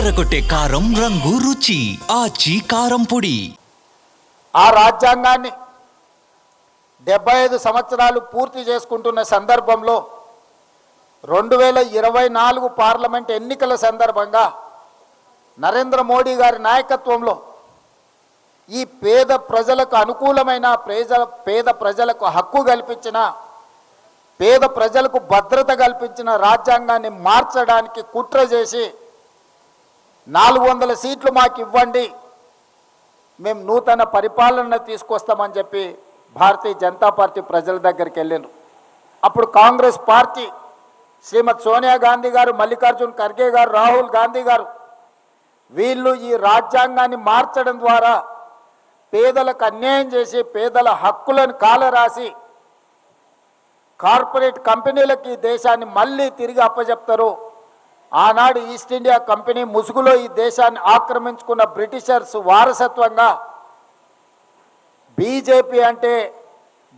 అదరగొట్టే కారం రంగు రుచి ఆచి కారం పొడి. ఆ రాజ్యాంగాన్ని డెబ్బై ఐదు సంవత్సరాలు పూర్తి చేసుకుంటున్న సందర్భంలో రెండు వేల ఇరవై నాలుగు పార్లమెంట్ ఎన్నికల సందర్భంగా నరేంద్ర మోడీ గారి నాయకత్వంలో ఈ పేద ప్రజలకు అనుకూలమైన పేద పేద ప్రజలకు హక్కు కల్పించిన పేద ప్రజలకు భద్రత కల్పించిన రాజ్యాంగాన్ని మార్చడానికి కుట్ర చేసి నాలుగు వందల సీట్లు మాకు ఇవ్వండి మేము నూతన పరిపాలన తీసుకొస్తామని చెప్పి భారతీయ జనతా పార్టీ ప్రజల దగ్గరికి వెళ్ళిండ్రు. అప్పుడు కాంగ్రెస్ పార్టీ శ్రీమతి సోనియా గాంధీ గారు మల్లికార్జున్ ఖర్గే గారు రాహుల్ గాంధీ గారు వీళ్ళు ఈ రాజ్యాంగాన్ని మార్చడం ద్వారా పేదలకు అన్యాయం చేసి పేదల హక్కులను కాలరాసి కార్పొరేట్ కంపెనీలకి దేశాన్ని మళ్ళీ తిరిగి అప్పజెప్తారు. ఆనాడు ఈస్ట్ ఇండియా కంపెనీ ముసుగులో ఈ దేశాన్ని ఆక్రమించుకున్న బ్రిటిషర్స్ వారసత్వంగా బీజేపీ అంటే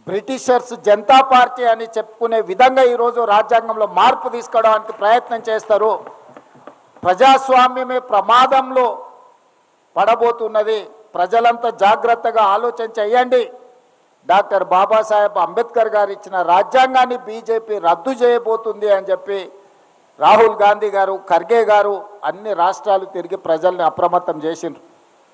బ్రిటిషర్స్ జనతా పార్టీ అని చెప్పుకునే విధంగా ఈరోజు రాజ్యాంగంలో మార్పు తీసుకోవడానికి ప్రయత్నం చేస్తారు. ప్రజాస్వామ్యమే ప్రమాదంలో పడబోతున్నది. ప్రజలంతా జాగ్రత్తగా ఆలోచన చేయండి. డాక్టర్ బాబాసాహెబ్ అంబేద్కర్ గారు ఇచ్చిన రాజ్యాంగాన్ని బీజేపీ రద్దు చేయబోతుంది అని చెప్పి రాహుల్ గాంధీ గారు ఖర్గే గారు అన్ని రాష్ట్రాలు తిరిగి ప్రజల్ని అప్రమత్తం చేసిండ్రు.